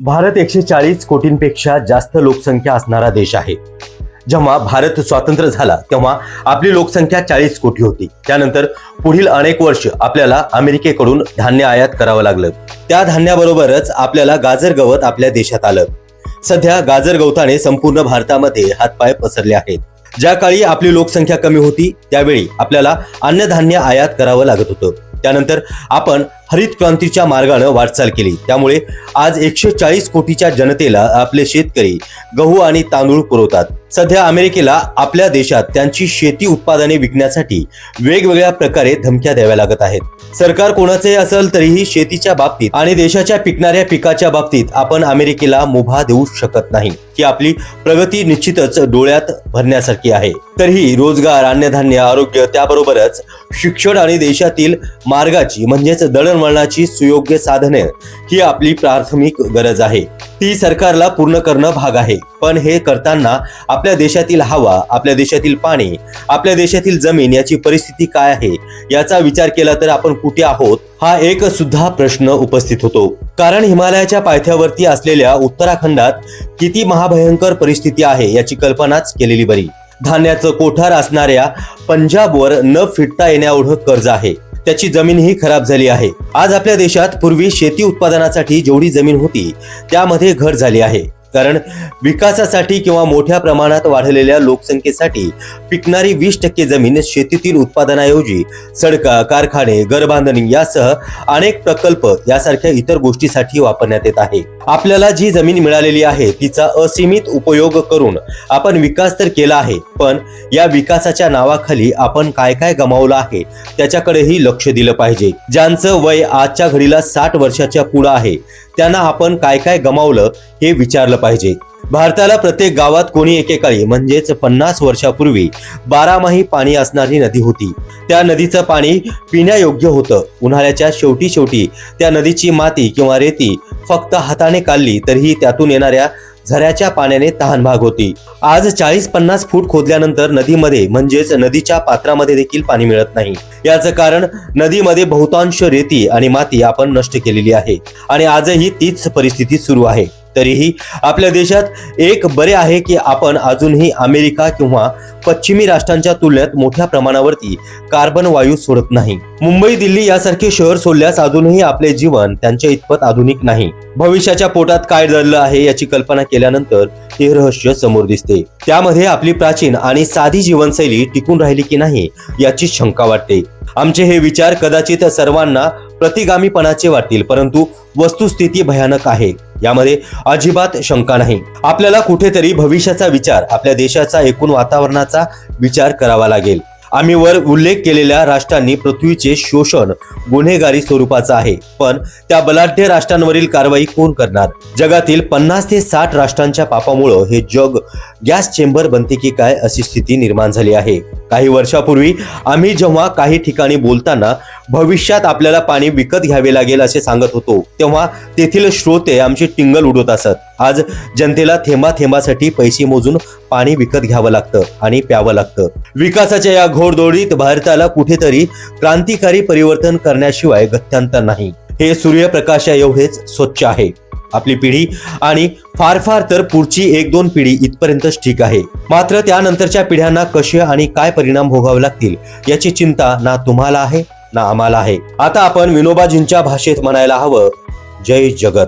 भारत एकशे चाळीस कोटींपेक्षा जास्त लोकसंख्या असणारा देश आहे. जेव्हा भारत स्वातंत्र्य झाला तेव्हा आपली लोकसंख्या चाळीस कोटी होती. त्यानंतर पुढील अनेक वर्ष आपल्याला अमेरिकेकडून धान्य आयात करावं लागलं. त्या धान्याबरोबरच आपल्याला गाजर गवत आपल्या देशात आलं. सध्या गाजर गवताने संपूर्ण भारतामध्ये हातपाय पसरले आहेत. ज्या काळी आपली लोकसंख्या कमी होती त्यावेळी आपल्याला अन्नधान्य आयात करावं लागत होतं. त्यानंतर आपण हरित क्रांतीच्या मार्गानं वाटचाल केली. त्यामुळे आज एकशे चाळीस कोटीच्या जनतेला आपले शेतकरी गहू आणि तांदूळ पुरवतात. सध्या अमेरिकेला आपल्या देशात त्यांची शेती उत्पादने विकण्यासाठी वेगवेगळ्या प्रकारे धमक्या द्याव्या लागत आहेत. सरकार कोणाचे असेल तरीही शेतीच्या बाबतीत आणि देशाच्या पिकणाऱ्या पिकाच्या बाबतीत आपण अमेरिकेला मुभा देऊ शकत नाही. ही आपली प्रगती निश्चितच डोळ्यात भरण्यासारखी आहे. तरीही रोजगार अन्नधान्य आरोग्य त्याबरोबरच शिक्षण आणि देशातील मार्गाची म्हणजेच दळणवळणाची सुयोग्य साधने ही आपली प्राथमिक गरज आहे. ती सरकारला पूर्ण करणं भाग आहे. पण हे करताना आपल्या देशातील हवा आपल्या देशातील पाणी आपल्या देशातील जमीन याची परिस्थिती काय आहे याचा विचार केला तर आपण कुठे आहोत हा एक सुद्धा प्रश्न उपस्थित होतो. कारण हिमालयाच्या पायथ्यावरती असलेल्या उत्तराखंडात किती महाभयंकर परिस्थिती आहे याची कल्पनाच केलेली बरी. धान्याचं कोठार असणाऱ्या पंजाबवर न फिटता येण्याएवढं कर्ज आहे. त्याची जमीनही खराब झाली आहे. आज आपल्या देशात पूर्वी शेती उत्पादनासाठी जेवढी जमीन होती त्यामध्ये घट झाली आहे. कारण विकासासाठी किंवा मोठ्या प्रमाणात वाढलेल्या लोकसंख्येसाठी पिकणारी वीस टक्के जमीन शेतीतील उत्पादनाऐवजी सडका कारखाने घरबांधणी यासह अनेक प्रकल्प यासारख्या इतर गोष्टीसाठी वापरण्यात येत आहे. आपल्याला जी जमीन मिळालेली आहे तिचा असीमित उपयोग करून आपण विकास तर केला आहे पण या विकासाच्या नावाखाली आपण काय काय गमावलं आहे त्याच्याकडेही लक्ष दिलं पाहिजे. ज्यांचं वय आजच्या घडीला साठ वर्षाच्या पुढं आहे त्यांना आपण काय काय गमावलं हे विचारलं पाहिजे. भारताला प्रत्येक गावात कोणी एकेकाळी म्हणजेच पन्नास वर्षापूर्वी बारामाही पाणी असणारी नदी होती. त्या नदीचं पाणी पिण्यायोग्य होतं. उन्हाळ्याच्या शेवटी शेवटी त्या नदीची माती किंवा रेती फक्त हाताने काढली तरीही त्यातून येणाऱ्या झऱ्याच्या पाण्याने तहान भाग होती. आज चाळीस पन्नास फूट खोदल्यानंतर नदीमध्ये म्हणजेच नदीच्या पात्रामध्ये देखील पाणी मिळत नाही. याचं कारण नदीमध्ये बहुतांश रेती आणि माती आपण नष्ट केलेली आहे. आणि आजही तीच परिस्थिती सुरू आहे. तरीही आपल्या देशात एक बरे आहे की आपण अजूनही अमेरिका किंवा पश्चिमी राष्ट्रांच्या तुलनेत मोठ्या प्रमाणावरती कार्बन वायू सोडत नाही. मुंबई दिल्ली यासारखे शहर सोडल्यास अजूनही आपले जीवन त्यांच्या इतपत आधुनिक नाही. भविष्याच्या पोटात काय दडलं आहे याची कल्पना केल्यानंतर हे रहस्य समोर दिसते. त्यामध्ये आपली प्राचीन आणि साधी जीवनशैली टिकून राहिली की नाही याची शंका वाटते. आमचे हे विचार कदाचित सर्वांना प्रतिगामीपणाचे वाटतील परंतु वस्तुस्थिती भयानक आहे. यामध्ये अजिबात शंका नाही. आपल्याला कुठेतरी भविष्याचा विचार आपल्या देशाचा एकूण वातावरणाचा विचार करावा लागेल. आम्ही वर उल्लेख केलेल्या राष्ट्रांनी पृथ्वीचे शोषण गुन्हेगारी स्वरूपाचं आहे पण त्या बलाढ्य राष्ट्रांवरील कारवाई कोण करणार? जगातील पन्नास ते साठ राष्ट्रांच्या पापामुळं हे जग गॅस चेंबर बनते की काय अशी स्थिती निर्माण झाली आहे. काही वर्षापूर्वी आम्ही जेव्हा काही ठिकाणी बोलताना भविष्यात आपल्याला पाणी विकत घ्यावे लागेल असे सांगत होतो तेव्हा तेथील श्रोते आमची टिंगल उडवत असत. आज जनतेला थेंबा थेंबासाठी पैसे मोजून पाणी विकत घ्यावं लागतं आणि प्यावं लागतं. विकासाच्या या घोडदौडीत भारताला कुठेतरी क्रांतिकारी परिवर्तन करण्याशिवाय गत्यंतर नाही. हे सूर्यप्रकाशा एवढेच स्वच्छ आहे. आपली पिढी. आणि फार फार तर पुढची एक दोन पिढी इथपर्यंतच ठीक आहे. मात्र त्यानंतरच्या पिढ्यांना कसे आणि काय परिणाम भोगावे लागतील याची चिंता ना तुम्हाला आहे ना आम्हाला आहे. आता आपण विनोबाजींच्या भाषेत म्हणायला हवं जय जगत.